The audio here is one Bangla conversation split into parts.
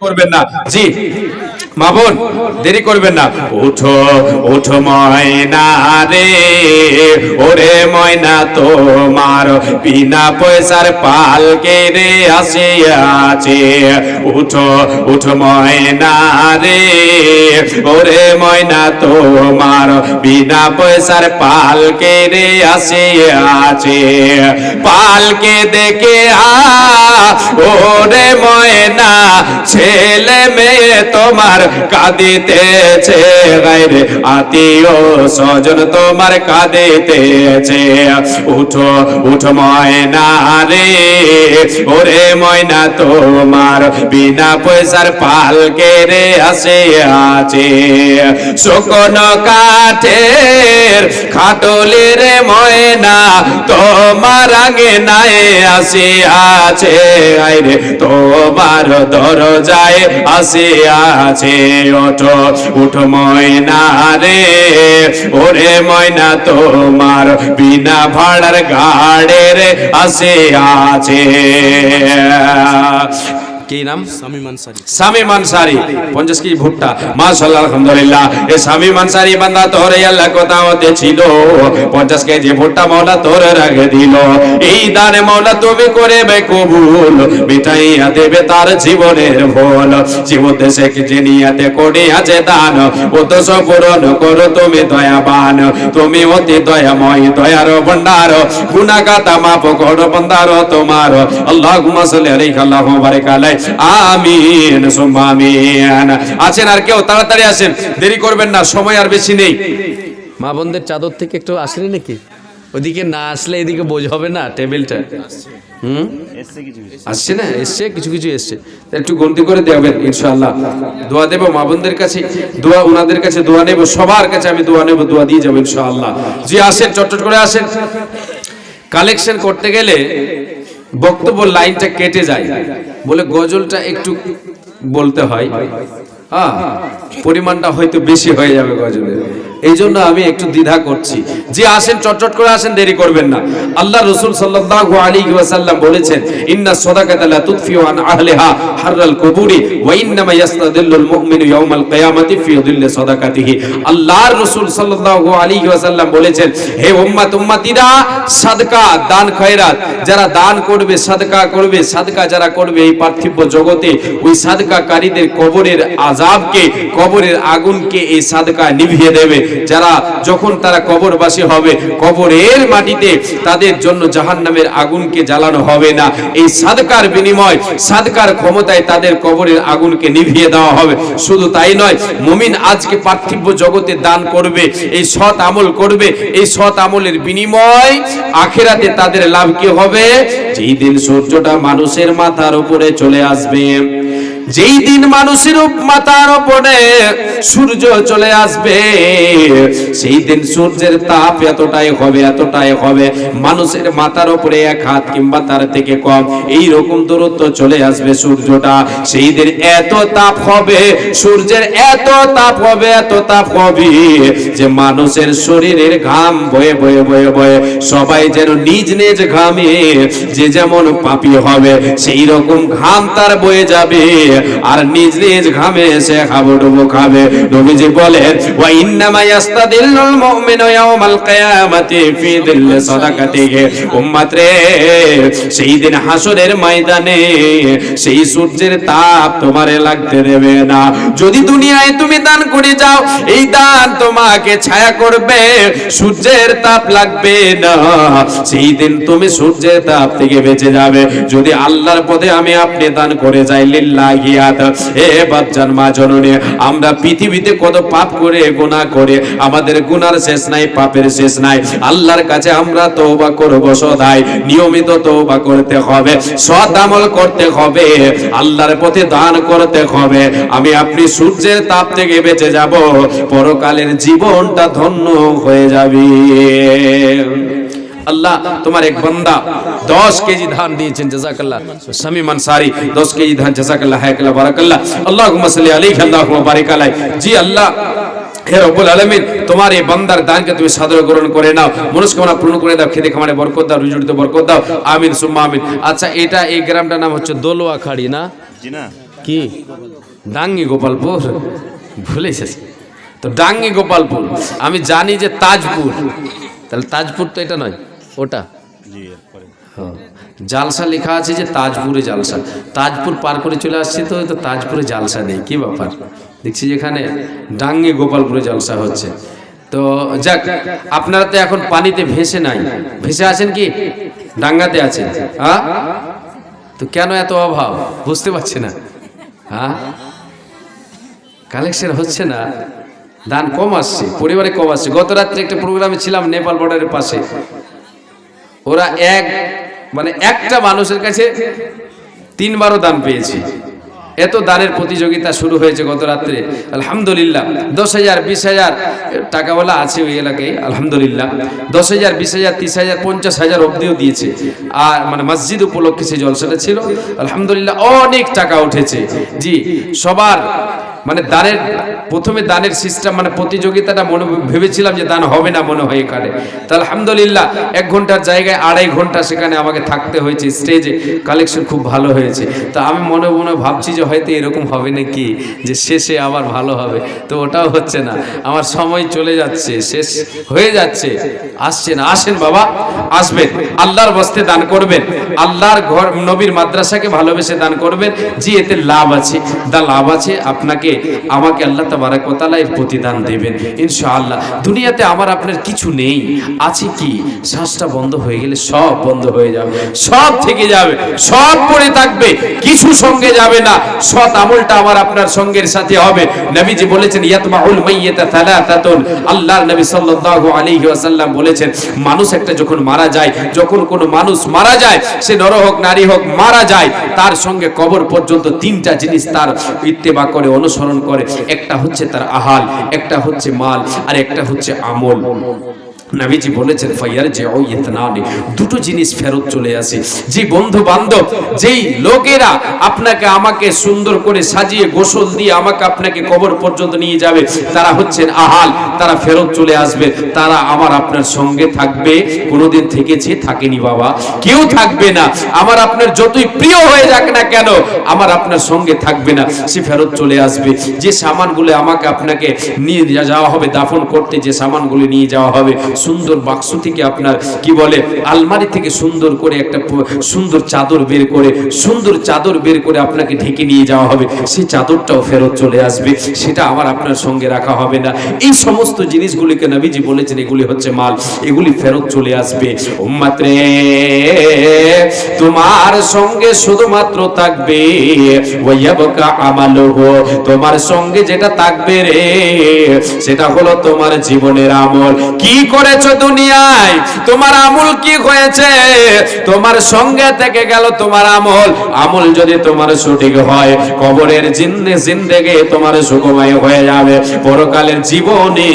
করবেন না। জি। মা বোন, দেরি করবেন না। উঠো উঠো ময়না রে, ওরে ময়না তোমার। বিনা পয়সার পালকে রে আসিয়াছে। উঠো উঠো ময়না রে, ওরে ময়না তোমার। বিনা পয়সার পালকে রে আসিয়াছে। পালকে দেখে আ, ওরে ময়না, ছেলে মেয়ে তোমার। কাঁদিতেছে গাইরে আত্মীয় স্বজন, তোমার কাঁদিতেছে। উঠো উঠো ময়না রে, ওরে ময়না তোমার, বিনা পয়সার পালকে রে আসে আছে। শোকন কাঠের খাটলের ময়না তোমার আগে নাই আসে আছে। আইরে তোমার দরজায় আসে আছে। ওঠো উঠো ময়না রে ওরে ময়না তোমার বিনা ভাড়ার গাড়ের আসে আছে কি নাম? সামিম আনসারি স্বামী মানসারি। পঞ্চাশ কেজি ভুট্টা। মাশাল্লাহ আলহামদুলিল্লাহ। এ স্বামী মানসারি বান্দা তোরে আল্লাহ কোথাওতে ছিল। পঞ্চাশ কেজি ভুট্টা মৌলা তোরে রাখে দিল। এই দানে মৌলা তুমি করে বে কবুল। মিটাইয়া দেবে তার জীবনের ভুল। জীবন দেশে যে নিয়াতে করে আছে দান। ও তো সব পূরণ করো তুমি দয়াবান। তুমি অতি দয়াময় দয়ার ভণ্ডার। গুনাগাতা মাপ করো বন্দার তোমার। আল্লাহ সাল্লি আলাইহি আল্লাহু বারিক আলাইহি। আমিন। আমিন আছেন আর কেউ? তাড়াতাড়ি আসেন। দেরি করবেন না, সময় আর বেশি নেই। মা বোনদের চাদর থেকে একটু আসেনি নাকি? ওদিকে না আসলে এদিকে বোঝ হবে না টেবিলটা। হুম? আসছে না? এসছে? কিছু কিছু এসছে। একটু গন্তি করে দেবেন, ইনশাআল্লাহ। দোয়া দেব মা বোনদের কাছে। দোয়া ওনাদের কাছে দোয়া নেব, সবার কাছে আমি দোয়া নেব, দোয়া দিয়ে যাব, ইনশাআল্লাহ। জি আসেন, চটচট করে আসেন। কালেকশন করতে গেলে বক্তব্য লাইনটা কেটে যায়। বলে গজলটা একটু বলতে হয়। হ্যাঁ পরিমাণটা হয়তো বেশি হয়ে যাবে গজলের। এই জন্য আমি একটু দ্বিধা করছি। যে আসেন, চটচট করে আসেন, দেরি করবেন না। আল্লাহ রসুল সাল্লাল্লাহু বলেছেন, ইন্না সাদাকাতা লা তুতফিউ আন আহলিহা হাররাল কুবুরি ওয়া ইন্নামা ইয়াস্তাদিল্লুল মুমিনু ইয়াওমাল কিয়ামাতি ফি দিল্লি সাদাকাতিহি। আল্লাহর বলেছেন, হে সাদকা, দান খয়রাত, যারা দান করবে, সাদকা করবে, সাদকা যারা করবে এই পার্থিব জগতে, ওই সাদকাকারীদের কবরের আযাবকে, কবরের আগুনকে এই সাদকা নিভিয়ে দেবে। যারা যখন তারা কবরবাসী হবে, কবরের মাটিতে তাদের জন্য জাহান্নামের আগুনকে জ্বালানো হবে না। এই সাদকার বিনিময়, সাদকার ক্ষমতায় তাদের কবরের আগুনকে নিভিয়ে দেওয়া হবে। শুধু তাই নয়, মুমিন আজকে পার্থিব জগতে দান করবে, এই সৎ আমল করবে, এই সৎ আমলের বিনিময় আখেরাতে তাদের লাভ কি হবে? যেই দিন সূর্যটা মানুষের মাথার উপরে চলে আসবে। যেই দিন মানুষের মাথার উপরে সূর্য চলে আসবে, সেই দিন সূর্যের তাপ এতটাই হবে এতটাই হবে। মানুষের মাথার উপরে এক হাত কিংবা তার থেকে কম এই রকম দূরত্ব চলে আসবে সূর্যটা। সেই দিন এত তাপ হবে, সূর্যের এত তাপ হবে, এত তাপ হবে যে মানুষের শরীরের ঘাম বয়ে বয়ে বয়ে বয়ে, সবাই যেন নিজ নিজ ঘামে যে যেমন পাপি হবে সেই রকম ঘাম তার বয়ে যাবে। আর নিজ নিজ ঘামে সে হাবুডুবু খাবে। নবীজি বলেন, ওয়া ইন্নামা ইয়াস্তাদিল্লুল মুমিনু ইয়াওমাল কিয়ামাতি ফি সাদাকাতিহি। সেই দিন হাসরের ময়দানে সেই সূর্যের তাপ তোমারে লাগতে দেবে না। যদি দুনিয়ায় তুমি দান করে যাও, এই দান তোমাকে ছায়া করবে, সূর্যের তাপ লাগবে না। সেই দিন তুমি সূর্যের তাপ থেকে বেঁচে যাবে। যদি আল্লাহর পথে আমি আপনি দান করে যাই লিল্লাহিয়াত হে বাচ্চান মা জননী, আমরা পৃথিবীতে কত পাপ করে, গুনাহ করে, আমাদের গুনার শেষ নাই, পাপের শেষ নাই। আল্লাহর কাছে আমরা তওবা করব সদাই, নিয়মিত তওবা করতে হবে, সৎ আমল করতে হবে, আল্লাহর পথে দান করতে হবে। আমি আপনি সূর্যের তাপ থেকে বেঁচে যাব, পরকালের জীবনটা ধন্য হয়ে যাবে। আল্লাহ তোমার এক বান্দা দশ কেজি ধান দিয়েছেন জাজাকাল্লাহ। সামি মানসারি দশ কেজি ধান জাজাকাল্লাহ হায়াকাল্লাহ বারাকাল্লাহ। আল্লাহ সাল্লি আলাইহি আল্লাহ বারিক আলাই জি আল্লাহ হে রব্বুল আলামিন তোমার এই বান্দার দানকে তুমি সাদর গ্রহণ করে নাও মনস্কামনা পূর্ণ করে দাও খেতে খামারে বরকত দাও বরকত দাও আমিন সুম্মা আমিন। আচ্ছা এটা এই গ্রামটার নাম হচ্ছে দোলোয়া খাড়ি না? জি না। কি? ডাঙ্গি গোপালপুর? ভুলে এসেছি তো ডাঙ্গি গোপালপুর। আমি জানি যে তাজপুর। তাহলে তাজপুর তো এটা নয়। ওটা? হ্যাঁ। জালসা লেখা আছে যে তাজপুরে জালসা। তাজপুর পার করে চলে আসছে তো তো তাজপুরে জালসা নেই কি ব্যাপার? দেখছি যেখানে ডাঙ্গে গোপালপুরে জালসা হচ্ছে। তো যাক আপনারা তো এখন পানিতে ভেসে নাই। ভেসে আছেন কি? ডাঙ্গাতে আছেন। হ্যাঁ তো কেন এত অভাব? বুঝতে পারছি না। হ্যাঁ কালেকশন হচ্ছে না। দান কম আসছে পরিবারে কম আসছে। গত রাত্রে একটা প্রোগ্রামে ছিলাম নেপাল বর্ডারের পাশে। ওরা এক মানে একটা মানুষের কাছে তিনবারও দান পেয়েছি। এত দানের প্রতিযোগিতা শুরু হয়েছে গত রাত্রে। আলহামদুলিল্লাহ দশ হাজার বিশ হাজার টাকাওয়ালা আছে ওই এলাকায়, আলহামদুলিল্লাহ। দশ হাজার বিশ হাজার তিরিশ হাজার পঞ্চাশ হাজার অব্দিও দিয়েছে। আর মানে মসজিদ উপলক্ষে সেই জলসাটা ছিল। আলহামদুলিল্লাহ অনেক টাকা উঠেছে। জি, সবার মানে দানের, প্রথমে দানের সিস্টেম মানে প্রতিযোগিতাটা মনে ভেবেছিলাম যে দান হবে না মনে হয় এখানে। তা আলহামদুলিল্লাহ, এক ঘণ্টার জায়গায় আড়াই ঘণ্টা সেখানে আমাকে থাকতে হয়েছে স্টেজে কালেকশন খুব ভালো হয়েছে। তা আমি মনে মনে ভাবছি যে হয়তো এরকম হবে না নাকি, যে শেষে আবার ভালো হবে। তো ওটাও হচ্ছে না। আমার সময় চলে যাচ্ছে, শেষ হয়ে যাচ্ছে, আসছে না। আসেন বাবা, আসবেন। আল্লাহর বস্তে দান করবেন। আল্লাহর ঘর, নবীর মাদ্রাসাকে ভালোবেসে দান করবেন। জি, এতে লাভ আছে। দা লাভ আছে, আপনাকে আমাকে আল্লাহ তাবারাক ওয়া তাআলা এর প্রতিদান দেবেন। ইনশাআল্লাহ। দুনিয়াতে আমার আপনার কিছু নেই। আছে কি? শ্বাসটা বন্ধ হয়ে গেলে সব বন্ধ হয়ে যাবে। সব থেকে যাবে। সব পড়ে থাকবে। কিছু সঙ্গে যাবে না। সৎ আমলটা আমার আপনার সঙ্গের সাথে হবে। নবীজি বলেছেন, ইয়াতমাউল মাইয়াতা থালাতাতুন আল্লাহর নবী সাল্লাল্লাহু আলাইহি ওয়াসাল্লাম বলেছেন, মানুষ একটা যখন মারা যায়, যখন কোনো মানুষ মারা যায়, সে নর হোক, নারী হোক, মারা যায়, তার সঙ্গে কবর পর্যন্ত তিনটা জিনিস তার ইত্তেবা করে, অনুসরণ করে। একটা হচ্ছে তার আহাল একটা হচ্ছে মাল আর একটা হচ্ছে আমল। নবীজি বলেছেন ফাইয়ার যে ও দুটো জিনিস ফেরত চলে আসে। যে বন্ধু বান্ধব যেই লোকেরা আপনাকে আমাকে সুন্দর করে সাজিয়ে গোসল দিয়ে আমাকে আপনাকে কবর পর্যন্ত নিয়ে যাবে, তারা হচ্ছেন আহাল, তারা ফেরত চলে আসবে, তারা আমার আপনার সঙ্গে থাকবে। কোনোদিন থেকেছে, থাকেনি বাবা। কেউ থাকবে না। আমার আপনার যতই প্রিয় হয়ে যাক না কেন, আমার আপনার সঙ্গে থাকবে না। সে ফেরত চলে আসবে। যে সামানগুলো আমাকে আপনাকে নিয়ে যাওয়া হবে, দাফন করতে যে সামানগুলো নিয়ে যাওয়া হবে সুন্দর বাক্স থেকে আপনার, কি বলে, আলমারি থেকে সুন্দর করে একটা সুন্দর চাদর বের করে, সুন্দর চাদর বের করে আপনাকে ঢেকে নিয়ে যাওয়া হবে। সেই চাদরটাও ফেরত চলে আসবে। সেটা আমার আপনার সঙ্গে রাখা হবে না। এই সমস্ত জিনিসগুলিকে নবীজি বলেছেন, এগুলি হচ্ছে মাল। এগুলি ফেরত চলে আসবে। উম্মাত্রে তোমার সঙ্গে শুধুমাত্র থাকবে আমালুহু। তোমার সঙ্গে যেটা থাকবে রে, সেটা হলো তোমার জীবনের আমল। কি করেছ দুনিয়ায়? তোমার আমল কি হয়েছে? তোমার সঙ্গে থেকে গেল তোমার আমল। আমল যদি তোমার সঠিক হয়, কবরের জিন্দে জিন্দেগে তোমার সুখময় হয়ে যাবে। পরকালের জীবনে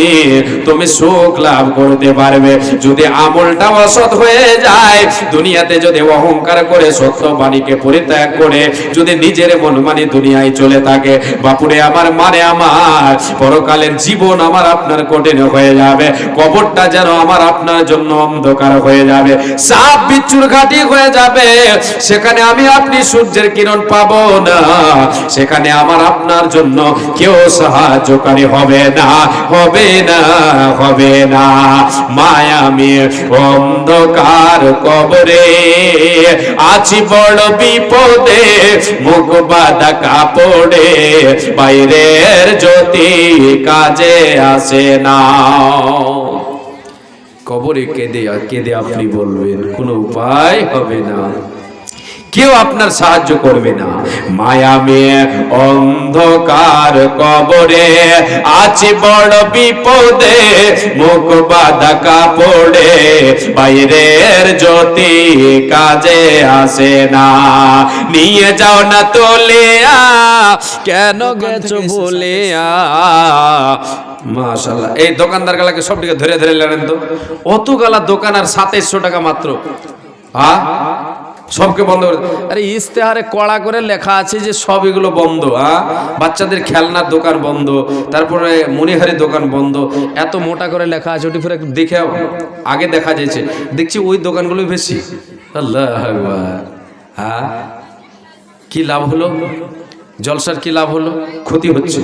তুমি সুখ লাভ করতে পারবে। যদি আমলটা অসৎ হয়ে যায়, দুনিয়াতে যদি অহংকার করে সত্য বাণীকে পরিত্যাগ করে, যদি নিজের মন মানি দুনিয়ায় চলে থাকে, বাপুরে আমার মানে আমার, পরকালের জীবন আমার আপনার কঠিন হয়ে যাবে। কবরটা যেন আমার আপনার জন্য অন্ধকার হয়ে যাবে, সাপ বিচ্ছুর ঘাটি হয়ে যাবে। সেখানে আমি আপনি সূর্যের কিরণ পাবো না। সেখানে আমার আপনার জন্য কেউ সাহায্যকারী হবে না হবে না হবে না। মায়ামি অন্ধকার কবরে আছি বড় বিপদে, মুখ বাঁধা কাপড়ে, বাইরের জ্যোতি কাজে আসে না। কবরে কেঁদে কেঁদে আপনি বলবেন কোনো উপায় হবে না। কেউ আপনার সাহায্য করবে না। মায়া মেয়ে অন্ধকার কবরে আছে বড় বিপদে মুখ বাঁধা কাপড়ে বাইরের জ্যোতি কাজে আসে না। নিয়ে যাও না তোলিয়া কেন গেছো বলে মাশাল্লাহ এই দোকানদার গালাকে সবটিকে ধরে ধরে লেন তো। অত গালা দোকান আর সাতাইশশো টাকা মাত্র। হ্যাঁ? সবকে বন্ধ করে আরে ইস্তেহারে কড়া করে লেখা আছে যে সব এগুলো বন্ধ হ্যাঁ বাচ্চাদের খেলনার দোকান বন্ধ, তারপরে মনিহারি দোকান বন্ধ, এত মোটা করে লেখা আছে, ওটি ফিরে দেখে আগে দেখা যাচ্ছে দেখছি ওই দোকানগুলোই বেশি। আল্লাহ হ্যাঁ কি লাভ হলো? জলসার কি লাভ হলো? ক্ষতি হচ্ছে,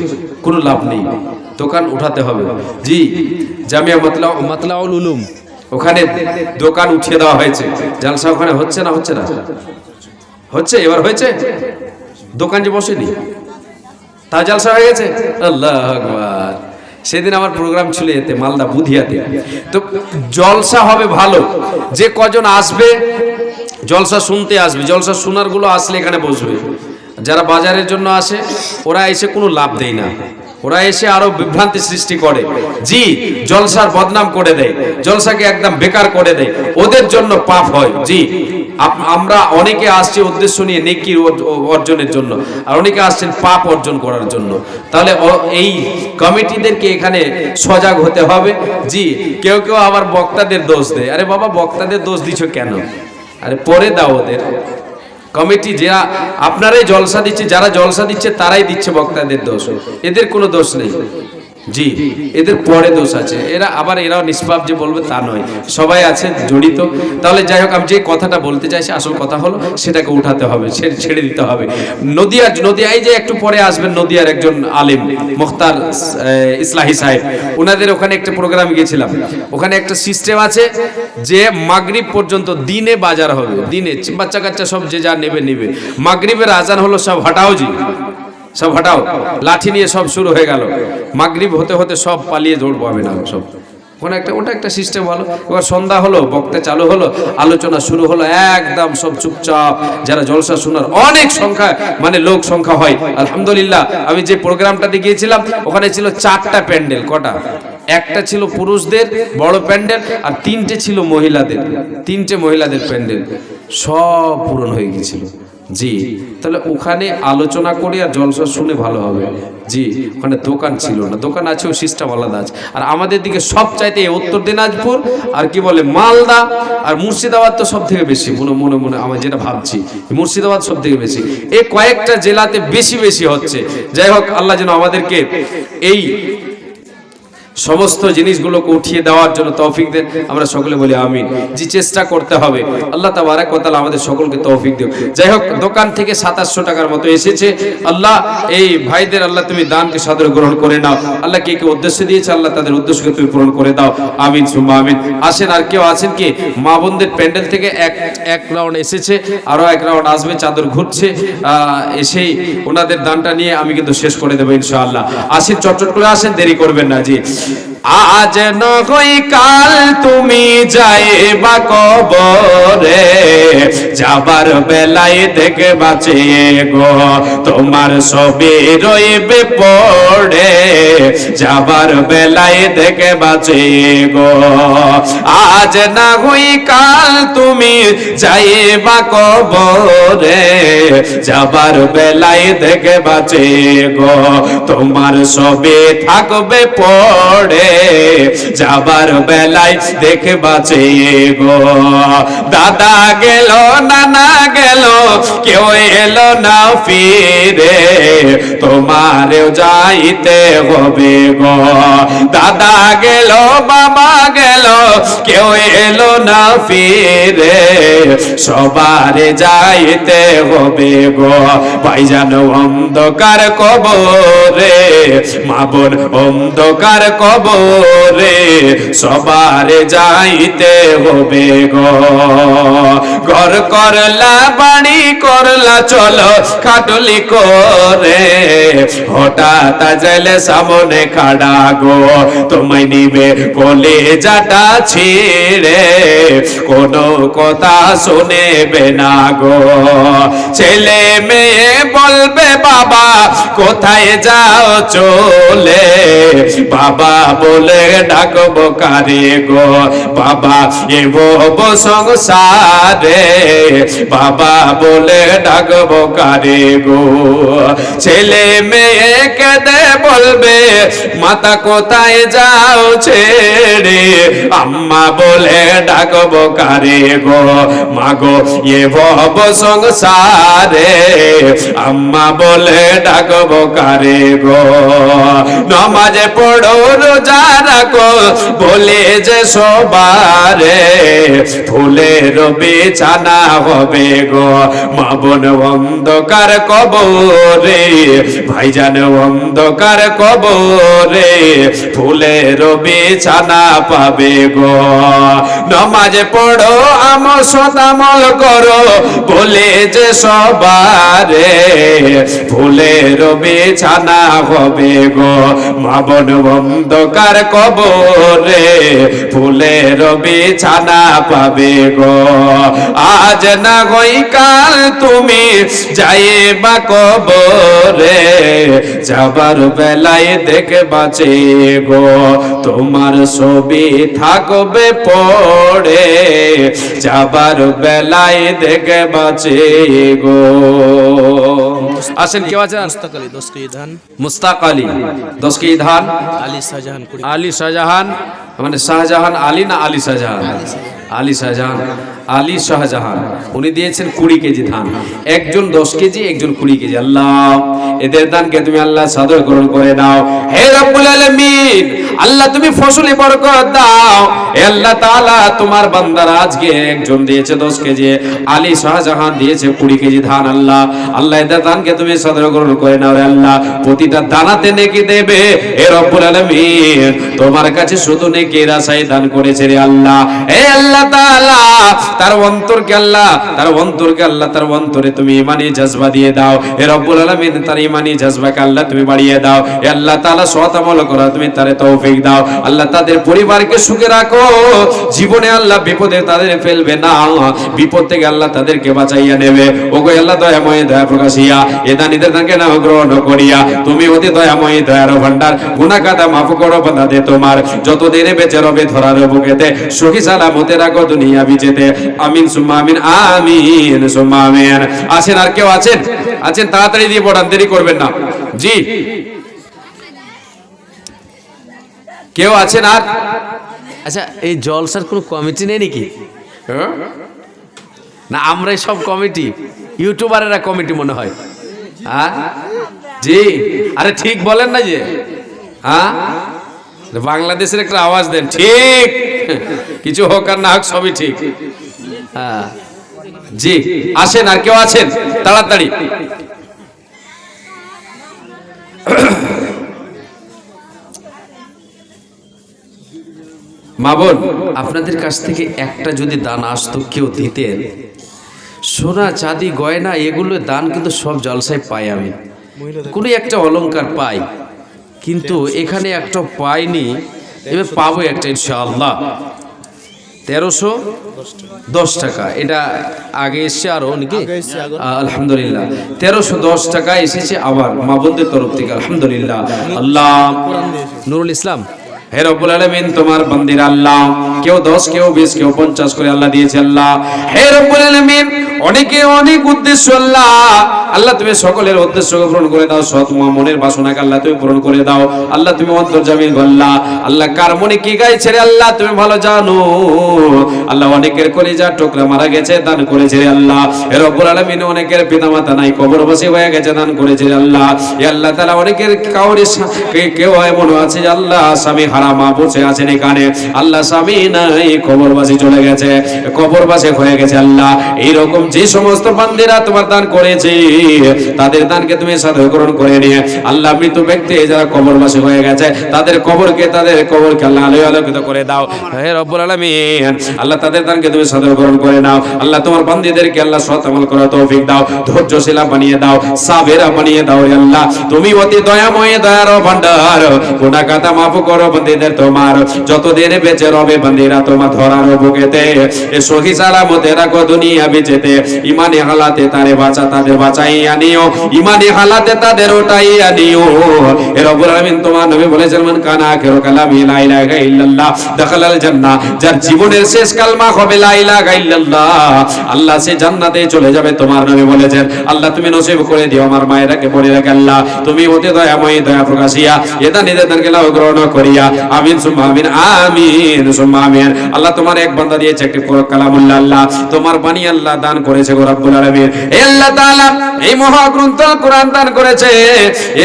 কোনো লাভ নেই। দোকান উঠাতে হবে। জি, জামিয়া মতলা মাতলাউল উলুম। ওখানে দোকান উঠিয়ে দেওয়া হয়েছে। জালসা ওখানে হচ্ছে না হচ্ছে না? হচ্ছে? এবার হয়েছে? দোকান যে বসেনি? তা জালসা হয়ে গেছে? আল্লাহ সেদিন আমার প্রোগ্রাম ছিল এতে, মালদা বুধিয়াতে। তো জলসা হবে ভালো। যে কজন আসবে, জলসা শুনতে আসবে। জলসা শোনারগুলো আসলে এখানে বসবে। যারা বাজারের জন্য আসে, ওরা এসে কোনো লাভ দেয় না। ওরা এসে আরও বিভ্রান্তি সৃষ্টি করে। জি, জলসার বদনাম করে দেয়। জলসাকে একদম বেকার করে দেয়। ওদের জন্য পাপ হয়। জি আমরা অনেকে আসছি উদ্দেশ্য নিয়ে নেকির অর- অর্জনের জন্য। আর অনেকে আসছেন পাপ অর্জন করার জন্য। তাহলে এই কমিটিদেরকে এখানে সজাগ হতে হবে। জি, কেউ কেউ আবার বক্তাদের দোষ দেয়। আরে বাবা, বক্তাদের দোষ দিছো কেন? আরে পরে দাও ওদের। কমিটি যারা আপনারাই জলসা দিচ্ছে, যারা জলসা দিচ্ছে, তারাই দিচ্ছে বক্তাদের দোষ। এদের কোনো দোষ নেই। জি, এদের পরে দোষ আছে। এরা আবার এরাও নিষ্পাপ যে বলবে তা নয়। সবাই আছে, জড়িত। তাহলে যাই হোক, আমি যে কথাটা বলতে চাইছি আসল কথা হলো, সেটাকে উঠাতে হবে, ছেড়ে দিতে হবে। নদিয়া, নদিয়ায় যে একটু পরে আসবেন, নদিয়ার একজন আলেম, মুখতার ইসলাহি সাহেব। ওনাদের ওখানে একটা প্রোগ্রাম গিয়েছিলাম ওখানে একটা সিস্টেম আছে যে মাগরিব পর্যন্ত দিনে বাজার হবে। দিনে বাচ্চা কাচ্চা সব যে যা নেবে নেবে। মাগরিবের আজান হলো সব হটাও জি। সব হটাও। লাঠি নিয়ে সব শুরু হয়ে গেল। মাগরিব হতে হতে সব পালিয়ে দৌড় পাবে না সব। ওখানে একটা ওটা একটা সিস্টেম হলো এবার সন্ধ্যা হলো, বক্তা চালু হলো, আলোচনা শুরু হলো, একদম সব চুপচাপ। যারা জলসা শোনার অনেক সংখ্যা মানে লোক সংখ্যা হয়। আলহামদুলিল্লাহ, আমি যে প্রোগ্রামটাতে গিয়েছিলাম, ওখানে ছিল চারটা প্যান্ডেল, কটা? একটা ছিল পুরুষদের, বড় প্যান্ডেল, আর তিনটে ছিল মহিলাদের। তিনটে মহিলাদের প্যান্ডেল। সব পূরণ হয়ে গিয়েছিল। জি, তাহলে ওখানে আলোচনা করে আর জলসা শুনে ভালো হবে। জি, ওখানে দোকান ছিল না, দোকান আছে, ও সিস্টেম আলাদা আছে। আর আমাদের দিকে সব চাইতে উত্তর দিনাজপুর আর কি বলে, মালদা আর মুর্শিদাবাদ তো সব থেকে বেশি, মনে মনে মনে আমি যেটা ভাবছি, মুর্শিদাবাদ সব থেকে বেশি। এই কয়েকটা জেলাতে বেশি বেশি হচ্ছে। যাই হোক, আল্লাহ যেন আমাদেরকে এই সমস্ত জিনিসগুলোকে উঠিয়ে দেওয়ার জন্য তৌফিক দেন। আমরা সকলে বলি আমিন। যে চেষ্টা করতে হবে, আল্লাহ তাবারাক তাআলা আমাদের সকলকে তৌফিক দিও যাই হোক, দোকান থেকে সাতাশশো টাকার মতো এসেছে। আল্লাহ, এই ভাইদের আল্লাহ তুমি দানকে সাদর গ্রহণ করে নাও। আল্লাহ কে কে উদ্দেশ্য দিয়েছে, আল্লাহ তাদের উদ্দেশ্যকে তুমি পূরণ করে দাও। আমিন, সুম্মা আমিন। আসেন, আর কেউ আছেন কি? মা বোনদের প্যান্ডেল থেকে এক এক রাউন্ড এসেছে, আরও এক রাউন্ড আসবে, চাদর ঘুরছে। এসেই ওনাদের দানটা নিয়ে আমি কিন্তু শেষ করে দেবো ইনশাআল্লাহ। আসেন, চটচট করে আসেন, দেরি করবেন না, জি। আজ নয় কাল তুমি যাইবা কবরে, যাবার বেলায় দেখে বাঁচে গো, তোমার সবে রইবে পড়ে, যাবার বেলায় দেখে বাঁচে গো। আজ না হই কাল তুমি যাইবা কবরে যাবার বেলায় দেখে বাঁচে গো। তোমার সবে থাকবে পড়ে যাবার বেলায় দেখে বাঁচে গো। দাদা গেল, নানা গেল, কেউ এলো না ফিরে। তোমারেও যাইতে হবে গো। দাদা গেল বাবা গেল, কেউ এলো না ফিরে। সবারে যাইতে হবে গো ভাইজান অন্ধকার কবরে, মা বোন অন্ধকার কবরে, সবারে যাইতে হবে গো। ঘর করলা, বাড়ি করলা, চলো খাটলি করে। হঠাৎ জেলে সামনে খাড়া গো, তোমায় নিবে বলে যাটা ছিড়ে। কোনো কথা শুনেবে না গো। ছেলে মেয়ে বলবে, বাবা, কোথায় যাও চলে? বাবা বলে, ডাকবো কারে গো? বাবা, এ বব সংসারে। বাবা বলে, ডাকবো কারে গো? ছেলে মেয়ে কেঁদে বলবে, মাতা কোথায় যাও ছেড়ে? আম্মা বলে, ডাকবো কারে গো? মাগো এ ভব সংসারে আম্মা বলে ডাকবো কব কারে গো। নমাজে পড়ো, রোজা রাখো, বলে যে সবারে। ফুলের বিছানা হবে গো, মা বোন অন্ধকার কবরে। ভাইজান অন্ধকার কবরে ফুলের বিছানা পাবে গো। নমাজে পড়ো, আমল সদামল করো, বলে যে সবারে ফুলের বিছানা হবে গো মা বোন অন্ধকার কবরে ফুলের বিছানা পাবে গো। আজ না হই কাল তুমি যাইয়ে বা কবরে, যাবার বেলায় দেখে বাঁচে গো, তোমার ছবি থাকবে পড়ে, যাবার বেলায় দেখে বাঁচে গো। আসেন কেউ আছেন? মুস্তাক আলী দশ কেজি ধান মুস্তাক আলী ধান আলী শাহজাহান আলী শাহজাহান মানে শাহজাহান আলী না আলী শাহজাহান। আলী শাহজাহান। আলী শাহজাহান। উনি দিয়েছেন কুড়ি কেজি ধান। একজন দশ কেজি, একজন কুড়ি কেজি। আল্লাহ, এদের দানকে তুমি আল্লাহ সাদর গ্রহণ করে নাও হে রব্বুল আলামিন, আল্লাহ তুমি ফসলে বরকত দাও। হে আল্লাহ তাআলা, তোমার বান্দার আজকে একজন দিয়েছে দশ কেজি। আলী শাহজাহান দিয়েছে কুড়ি কেজি ধান। আল্লাহ আল্লাহ, এদের দানকে তুমি সাদর গ্রহণ করে নাও রে আল্লাহ। প্রতিটা দানাতে নেকি দেবে। হে রব্বুল আলামিন, তোমার কাছে শুধু নেকির আশায় দান করেছে রে আল্লাহ। হে আল্লাহ তার অন্তরকে আল্লাহ, তার অন্তরকে আল্লাহ, তার অন্তরে তুমি ইমানি জজবা দিয়ে দাও। হে রব্বুল তার ইমানি জজবাকে আল্লাহ তুমি বাড়িয়ে দাও। হে আল্লাহ করা, তুমি তারে তৌফিক দাও। আল্লাহ তাদের পরিবারকে সুখে রাখো। জীবনে আল্লাহ বিপদে তাদের ফেলবে না। বিপদ থেকে আল্লাহ তাদেরকে বাঁচাইয়া নেবে। আল্লাহ দয়াময়, দয়া প্রকাশিয়া। এ তাকে নাও গ্রহণ করিয়া। তুমি অতি দয়াময়, দয়ার ভান্ডার গুনা কাদা মাফ করো বাঁধাতে তোমার। যত দিনে বেঁচে রবে ধরার বুকেতে সখী সালামতে দুনিয়া বিজেতে আমিন, সুম্মা আমিন আমিন, সুম্মা আমিন। আছেন আর কেউ আছেন? আছেন, তাড়াতাড়ি দিয়ে পড়ান, দেরি করবেন না। জি। কেউ আছেন আর? আচ্ছা এই জলসার কোনো কমিটি নেই নাকি? হ্যাঁ? না, আমরাই সব কমিটি। ইউটিউবারেরা কমিটি মনে হয়। হ্যাঁ? জি। আরে ঠিক বলেন না যে। হ্যাঁ? বাংলাদেশের একটা আওয়াজ দেন। ঠিক। কিছু হোক আর না হোক সবই ঠিক। হ্যাঁ। জি আসেন আর কেউ আছেন? তাড়াতাড়ি। মা বোন আপনাদের কাছ থেকে একটা যদি দান আসতো কেউ দিতেন? সোনা চাঁদি গয়না এগুলো দান কিন্তু সব জলসায় পাই আমি। কোনো একটা অলংকার পাই। কিন্তু এখানে একটা পাইনি এবার পাবো একটা ইনশাআল্লাহ। তেরোশো দশ টাকা। এটা আগে এসছে আরও নাকি? আলহামদুলিল্লাহ। তেরোশো দশ টাকা এসেছে আবার মা তরফ থেকে আলহামদুলিল্লাহ। আল্লাহ নুরুল ইসলাম। হে রব্বুল আলামিন, তোমার বান্দির আল্লাহ, কেউ দশ, কেউ বিশ, কেউ পঞ্চাশ করে আল্লাহ দিয়েছে আল্লাহ। হে রব্বুল আলামিন, অনেকে অনেক উদ্দেশ্য আল্লাহ। আল্লাহ, তুমি সকলের উদ্দেশ্যকে পূরণ করে দাও, সৎ মনের বাসনাকে আল্লাহ তুমি পূরণ করে দাও। আল্লাহ, তুমি অন্তর জামিন গল্লা আল্লাহ, কার মনে কি গাইছে রে আল্লাহ, তুমি ভালো জানো। আল্লাহ, অনেকের কলিজা টোকরা মারা গেছে, দান করেছে রে আল্লাহ। হে রব্বুল আলামিন, অনেকের পিতামাতা নাই, কবরবাসী হয়ে গেছে, দান করেছে রে আল্লাহ। এ আল্লাহ তাআলা, অনেকের কাউরে কেউ এমন আছে আল্লাহ, স্বামী হারামা বসে আছেন এখানে। আল্লাহ স্বামী নাই, কবরবাসী চলে গেছে। কবরবাসী হয়ে গেছে আল্লাহ। এইরকম যে সমস্ত বান্দিরা তোমার দান করেছে, তাদের দানকে তুমি সাধকরণ করে নিয়ে, আল্লাহ মৃত ব্যক্তি যারা কবরবাসী হয়ে গেছে, তাদের কবরকে তাদের কবরকে আল্লাহ আলোয় আলোকিত করে দাও। হে রব্বুল আলামিন, আল্লাহ তাদের দানকে তুমি সাধকরণ করে নাও। আল্লাহ তোমার বান্দিদেরকে আল্লাহ সৎ আমল করার তৌফিক দাও, ধৈর্যশীলা বানিয়ে দাও, সাবেরা বানিয়ে দাও রে আল্লাহ। তুমি অতি দয়াময়, দয়ার ভান্ডার গুনাহ কাতা মাফ করো বান্দিদের তোমার যত দিনে বেঁচে রবে বান্দিরা তোমার ধরার বুকেতে এ সহি সালামতে রাখো দুনিয়া বেঁচেতে। ইমানে হালাতে তারে বাঁচা, তাদের বাঁচাই আনিও ইমানে হালাতে তাদের ওটাই আনিও এ রব্বুল আলামিন তোমার নবী বলেছেন, মান কানা আখিরু কালামি লা ইলাহা ইল্লাল্লাহ, দাখালাল জান্নাহ। যার জীবনের শেষ কালমা হবে লা ইলাহা ইল্লাল্লাহ। আল্লাহ সে জান্নাতে চলে যাবে, তোমার নবী বলেছেন। আল্লাহ তুমি নসিব করে দিও আমার মায়েরাকে বলে রাখ আল্লাহ। তুমি অতি দয়াময়, দয়া প্রকাশিয়া। এটা নিবেদনকে লাভ গ্রহণ করিয়া আমিন সুম্মা আমিন আমিন, সুম্মা আমিন। আল্লাহ তোমার এক বান্দা দিয়েছে, একটি কালামুল্লাহ আল্লাহ। তোমার বাণী আল্লাহ দান করেছে গো রব্বুল আলামিন। এ আল্লাহ তাআলা, এই মহাগ্রন্থ কোরআন দান করেছে।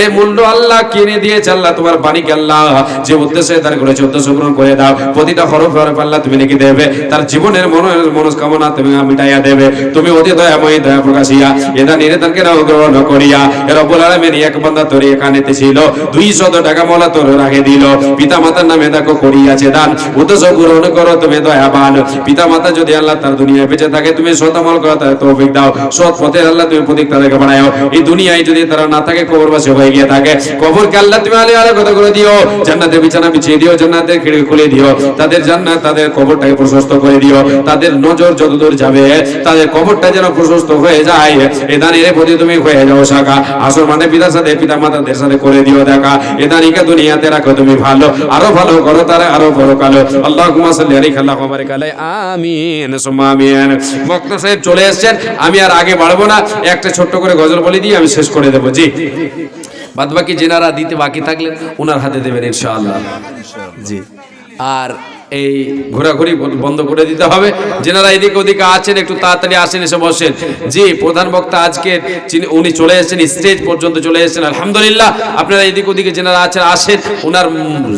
এই মূল্য আল্লাহ কিনে দিয়েছে, আল্লাহ তোমার বাণীকে আল্লাহ যে উদ্দেশ্যে দান করেছে, উদ্দেশ্য পূরণ করে দাও। প্রতিটা হরফ হরফ আল্লাহ তুমি লিখে দেবে। তার জীবনের মন মনস্কামনা তুমি মিটাইয়া দেবে। তুমি অতি দয়াময়ী দয়া প্রকাশিয়া এদা নিরেতনকে নাও গ্রহণ করিয়া। এ রব্বুল আলামিন, এক বান্দা তোর এখানে ছিল। দুই শত টাকা মোলা তোর রাখে দিল। পিতা মাতার নামে দেখো করিয়াছে দান। উদ্দেশ্য গ্রহণ করো, তুমি দয়াবান। পিতা মাতা যদি আল্লাহ তার দুনিয়ায় বেঁচে থাকে, তুমি সৎ আমল করো তার তৌফিক দাও। সৎ পথে আল্লাহ তুমি প্রতীক তাদেরকে বানাও এই দুনিয়ায় যদি তারা না থাকে কবরবাসী হয়ে গিয়ে থাকে। কবরকে আল্লাহ তুমি আলে আলে কথা করে দিও। জান্নাতের বিছানা বিছিয়ে দিও, জান্নাতের খিড়কি খুলে দিও। তাদের জান্নাত, তাদের কবরটাকে প্রশস্ত করে দিও। তাদের নজর যতদূর যাবে, তাদের কবরটা যেন প্রশস্ত হয়ে যায়। এ দানের প্রতি তুমি হয়ে যাও শাখা। আসর মানে পিতার সাথে পিতা মাতাদের সাথে করে দিও দেখা। এ দানিকে দুনিয়াতে রাখো তুমি ভালো। আরও ভালো করো তারা আরও বড় কালো। আল্লাহ আমিন আমিন। বক্তা সাহেব চলে এসছেন, আমি আর আগে বাড়বো না, একটা ছোট্ট করে গজল বলে দিয়ে আমি শেষ করে দেবো। জি। বাদ বাকি যেনারা দিতে বাকি থাকলে, ওনার হাতে দেবেন ইনশাআল্লাহ। জি। আর এই ঘোরাঘুরি বন্ধ করে দিতে হবে। যেনারা এদিকে ওদিকে আছেন, একটু তাড়াতাড়ি আসেন, এসে বসেন। জি, প্রধান বক্তা আজকে উনি চলে এসেছেন, স্টেজ পর্যন্ত চলে এসেছেন, আলহামদুলিল্লাহ। আপনারা এদিক ওদিকে যেনারা আছেন, আসেন ওনার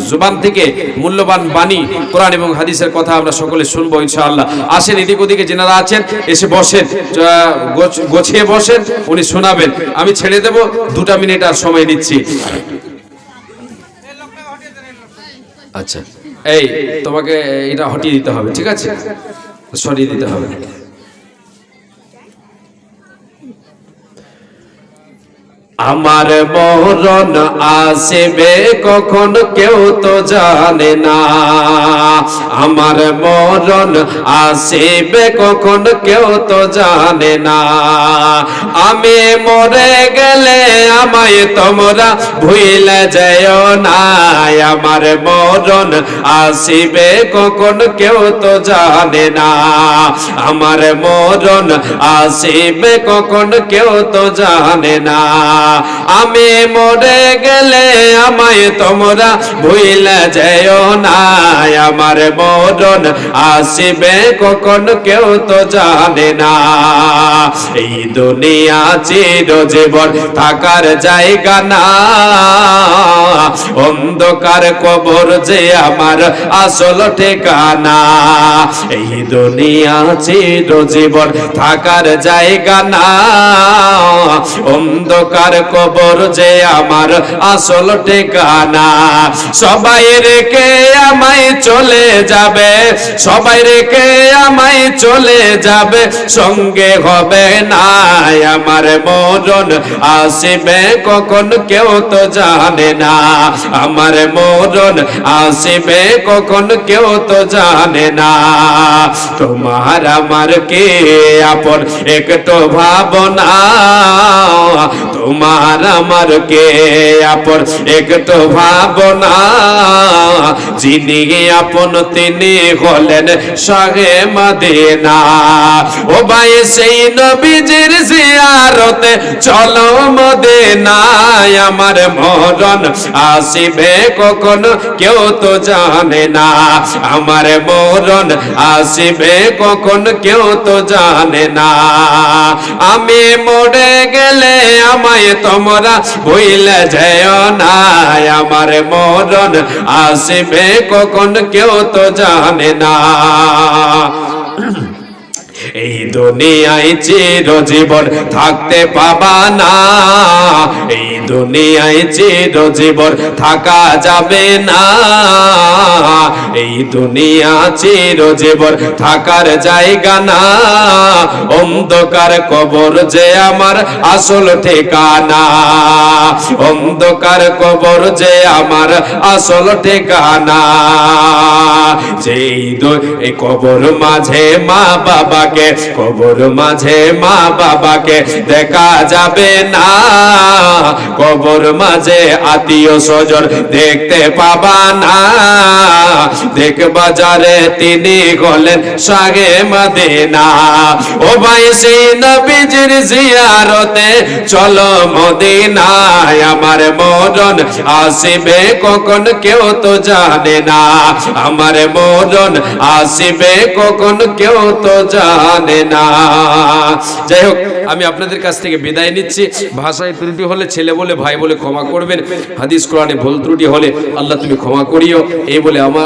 জুবান থেকে মূল্যবান বাণী, কোরআন এবং হাদিসের কথা আমরা সকলে শুনব, ইনশাআল্লাহ। আসেন, এদিক ওদিকে যেনারা আছেন, এসে বসেন গোছিয়ে বসেন, উনি শোনাবেন। আমি ছেড়ে দেব, দুটা মিনিট আর সময় নিচ্ছি আচ্ছা। এই, তোমাকে এটা হটিয়ে দিতে হবে, ঠিক আছে? সরিয়ে দিতে হবে। আমার মরণ আসবে কখন কেউ তো জানে না। আমার মরণ আসবে কখন কেউ তো জানে না। আমি মরে গেলে আমায় তোমরা ভুলে যেও না, আমার মরণ আসবে কখন কেউ তো জানে না। আমার মরণ আসবে কখন কেউ তো জানে না। আমি মরে গেলে আমায় তোমরা ভুলে যেও না, আমার মরণ আসবে কখন কেউ তো জানে না। এই দুনিয়া চির জীবন থাকার জায়গা না। অন্ধকার কবর যে আমার আসল ঠিকানা। এই দুনিয়া চির জীবন থাকার জায়গা না। অন্ধকার কবর যে আমার আসল ঠিকানা। সবাই রেখে আমায় চলে যাবে। সবাই রেখে আমায় চলে যাবে। সঙ্গে হবে না আমার মরণ। আসবে কখন কেউ তো জানে না। আমার মরণ আসবে কখন কেউ তো জানে না। তোমার আমার কে আপন একটু ভাবনা তোমার আমার কে আপন একটু ভাবনা যিনি আপন তিনি হলেন মাদিনা। ও ভাই, সেই নবীজির জিয়ারতে চলো মদিনায় আমার মরণ। আসিবে কখন, কেউ তো জানে না। আমার মরণ আসিবে কখন, কেউ তো জানে না। আমি মরে গেলে আমায় তোমরা ভুলে যেও না। আমার মরণ আসিবে কখন, কেউ তো জানে না। এই দুনিয়ায় চির জীবন থাকতে পাবা না। এই দুনিয়ায় চির জীবন থাকা যাবে না। এই দুনিয়া চির জীবন থাকার জায়গা না। অন্ধকার কবর যে আমার আসল ঠিকানা। অন্ধকার কবর যে আমার আসল ঠিকানা। যেই এই কবর মাঝে মা বাবাকে, কবর মাঝে মা বাবাকে দেখা যাবে না। কবর মাঝে আত্মীয় স্বজন দেখতে পাবা না। দেখ বাজারে তিনি গলেন সাগে মদিনা। ও ভাই, সেই নবীজির জিয়ারতে চলো মদিনায়। আমার মরণ আসিবে কখন কেউ তো জানে না। আমার মরণ আসিবে কখন কেউ তো জানে না। যাই হোক, আমি আপনাদের কাছ থেকে বিদায় নিচ্ছি। ভাষায় ত্রুটি হলে ছেলে বলে ভাই বলে ক্ষমা করবেন। হাদিস কোরআনে ভুল ত্রুটি হলে আল্লাহ তুমি ক্ষমা করিও। এই বলে আমার